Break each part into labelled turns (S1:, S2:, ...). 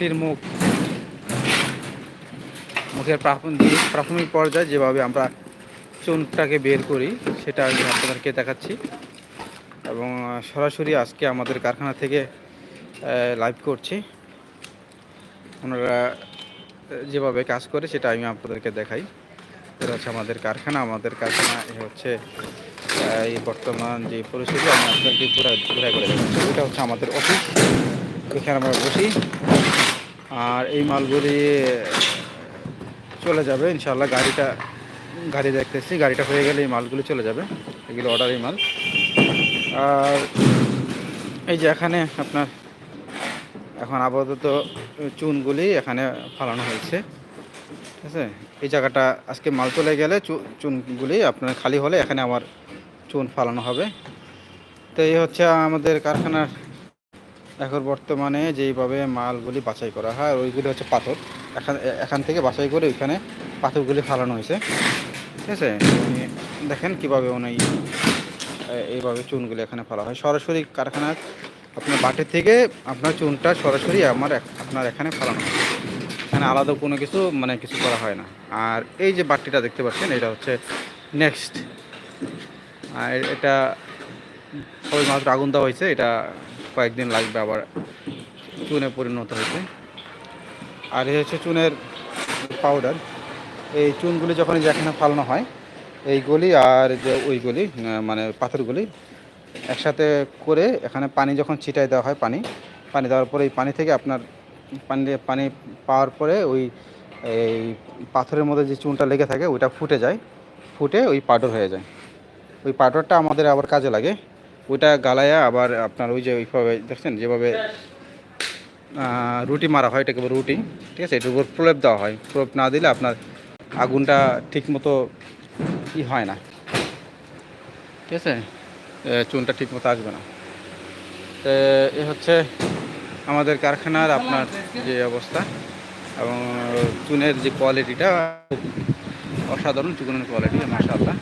S1: মাটির মুখ, মুখের প্রাথমিক প্রাথমিক পর্যায়ে যেভাবে আমরা চুনটাকে বের করি, সেটা আমি আপনাদেরকে দেখাচ্ছি। এবং সরাসরি আজকে আমাদের কারখানা থেকে লাইভ করছি। ওনারা যেভাবে কাজ করে, সেটা আমি আপনাদেরকে দেখাই। এটা হচ্ছে আমাদের কারখানা আমাদের কারখানা হচ্ছে এই বর্তমান যে পরিস্থিতি, আমি আপনাদেরকে পুরো ঘুরে করে দেখাচ্ছি। এটা হচ্ছে আমাদের অফিস এখানে আমরা বসি। আর এই মালগুলি চলে যাবে ইনশাল্লাহ গাড়িটা, গাড়ি দেখতেছি, গাড়িটা হয়ে গেলে এই মালগুলি চলে যাবে, এগুলো অর্ডারি মাল। আর এই যে এখানে আপনার এখন আপাতত চুনগুলি এখানে ফালানো হয়েছে, ঠিক আছে? এই জায়গাটা আজকে মাল চলে গেলে চুনগুলি আপনার খালি হলে এখানে আবার চুন ফালানো হবে। তো এই হচ্ছে আমাদের কারখানার এখন বর্তমানে যেইভাবে মালগুলি বাছাই করা হয় ওইগুলি হচ্ছে পাথর। এখান এখান থেকে বাছাই করে ওইখানে পাথরগুলি ফালানো হয়েছে। ঠিক আছে? দেখেন কীভাবে উনি এইভাবে চুনগুলি এখানে ফেলা হয়। সরাসরি কারখানার আপনার বাটের থেকে আপনার চুনটা সরাসরি আমার আপনার এখানে ফেলানো হয়। এখানে আলাদা কোনো কিছু মানে কিছু করা হয় না। আর এই যে বাটিটা দেখতে পাচ্ছেন, এটা হচ্ছে নেক্সট। আর এটা সবাই মাত্র আগুন দেওয়া হয়েছে, এটা কয়েকদিন লাগবে আবার চুনে পরিণত হয়েছে আর এই হচ্ছে চুনের পাউডার এই চুনগুলি যখন এই যে এখানে ফালানো হয় এইগুলি আর যে ওইগুলি মানে পাথরগুলি একসাথে করে এখানে পানি যখন ছিটাই দেওয়া হয় পানি পানি দেওয়ার পরে এই পানি থেকে আপনার পানি পানি পাওয়ার পরে ওই এই পাথরের মধ্যে যে চুনটা লেগে থাকে, ওইটা ফুটে যায়, ফুটে ওই পাউডার হয়ে যায়। ওই পাউডারটা আমাদের আবার কাজে লাগে। ওইটা গালায়া, আবার আপনার ওই যে ওইভাবে, দেখছেন? যেভাবে রুটি মারা হয়, এটাকে রুটি, ঠিক আছে? এটার উপর প্রলেপ দেওয়া হয়। প্রলেপ না দিলে আপনার আগুনটা ঠিক মতো ই হয় না। ঠিক আছে? চুনটা ঠিক মতো আসবে না। তো এ হচ্ছে আমাদের কারখানার আপনার যে অবস্থা, এবং চুনের যে কোয়ালিটিটা অসাধারণ, চুনের কোয়ালিটি, মাশাআল্লাহ।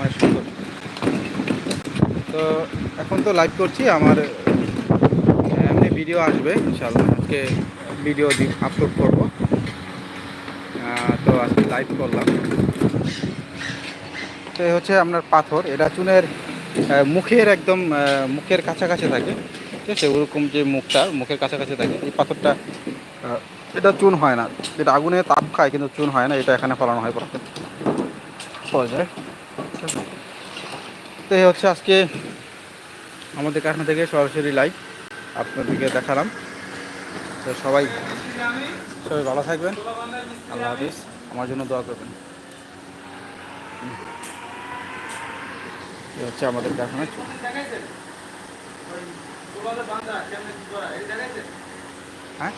S1: অনেক সুন্দর। তো এখন তো লাইভ করছি, আমার, এমনি ভিডিও আসবে, ইনশাআল্লাহ। আজকে ভিডিও আপলোড করব। তো আজকে লাইভ করলাম। তো হচ্ছে আপনার পাথর। এটা চুনের মুখের একদম মুখের কাছাকাছি থাকে। ঠিক আছে? ওরকম যে মুখটা, মুখের কাছাকাছি থাকে। এই পাথরটা এটা চুন হয় না। এটা আগুনে তাপ খায়, কিন্তু চুন হয় না। এটা এখানে ফলানো হয় পরে যায় ঠিক আছে? তো হচ্ছে আজকে আমাদের কারখানা থেকে সরাসরি লাইভ আপনাদেরকে দেখালাম। তো সবাই সবাই ভালো থাকবেন। আল্লাহ হাফিজ। আমার জন্য দোয়া করবেন। হচ্ছে আমাদের কারখানা। হ্যাঁ?